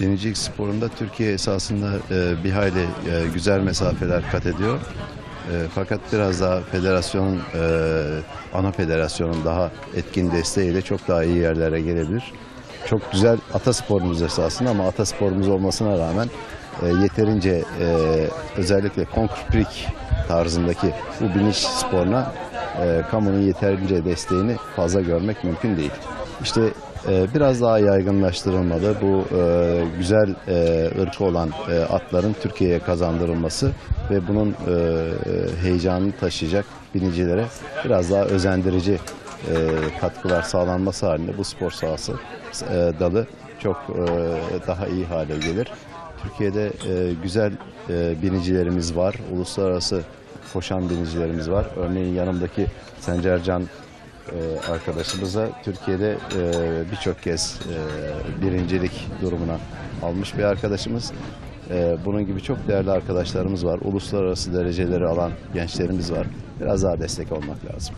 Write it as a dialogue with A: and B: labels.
A: Denizcilik sporunda Türkiye esasında e, bir hayli e, güzel mesafeler kat ediyor. E, fakat biraz daha federasyonun, e, ana federasyonun daha etkin desteğiyle çok daha iyi yerlere gelebilir. Çok güzel atasporumuz esasında ama atasporumuz olmasına rağmen e, yeterince e, özellikle konkurprik tarzındaki bu biniş sporuna e, kamunun yeterince desteğini fazla görmek mümkün değil. İşte e, biraz daha yaygınlaştırılmalı. Bu e, güzel e, ırkı olan e, atların Türkiye'ye kazandırılması ve bunun e, heyecanını taşıyacak binicilere biraz daha özendirici e, katkılar sağlanması halinde bu spor sahası e, dalı çok e, daha iyi hale gelir. Türkiye'de e, güzel e, binicilerimiz var. Uluslararası koşan binicilerimiz var. Örneğin yanımdaki Sencercan e, arkadaşımıza Türkiye'de e, birçok kez e, birincilik durumuna almış bir arkadaşımız. E, bunun gibi çok değerli arkadaşlarımız var. Uluslararası dereceleri alan gençlerimiz var. Biraz daha destek olmak lazım.